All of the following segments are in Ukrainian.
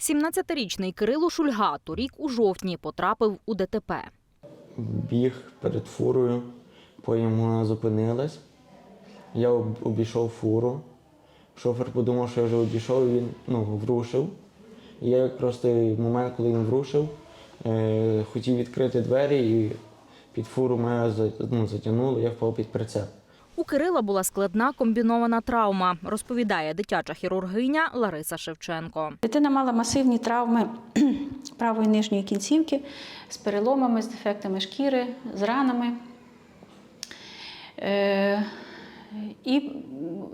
17-річний Кирило Шульга торік у жовтні потрапив у ДТП. біг перед фурою, потім вона зупинилась. Я обійшов фуру. Шофер подумав, що я вже обійшов, він ну, врушив. І я якраз той момент, коли він врушив, е, хотів відкрити двері і під фуру мене ну, затягнуло, я впав під прицеп. У Кирила була складна комбінована травма, розповідає дитяча хірургиня Лариса Шевченко. Дитина мала масивні травми правої нижньої кінцівки з переломами, з дефектами шкіри, з ранами. Е, І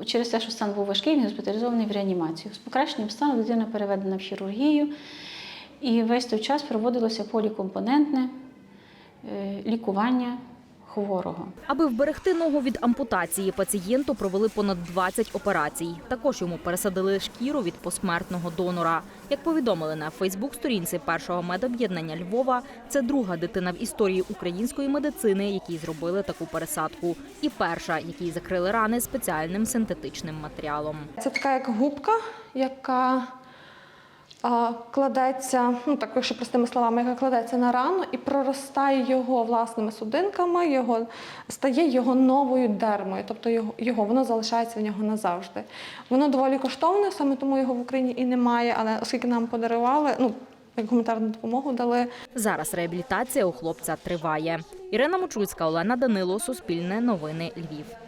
через те, що стан був важкий, він госпіталізований в реанімацію. З покращенням стану дитина переведена в хірургію, і весь той час проводилося полікомпонентне е, лікування хворого. Аби вберегти ногу від ампутації, пацієнту провели понад 20 операцій. Також йому пересадили шкіру від посмертного донора. Як повідомили на Фейсбук-сторінці першого медоб'єднання Львова, це друга дитина в історії української медицини, якій зробили таку пересадку, і перша, якій закрили рани спеціальним синтетичним матеріалом. Це така як губка, яка кладеться, ну так якщо простими словами, яка кладеться на рану і проростає його власними судинками, його, стає його новою дермою, тобто його, його воно залишається в нього назавжди. Воно доволі коштовне, саме тому його в Україні і немає, але оскільки нам подарували, ну як гуманітарну допомогу дали, Зараз реабілітація у хлопця триває. Ірина Мочульська, Олена Данило, Суспільне новини Львів.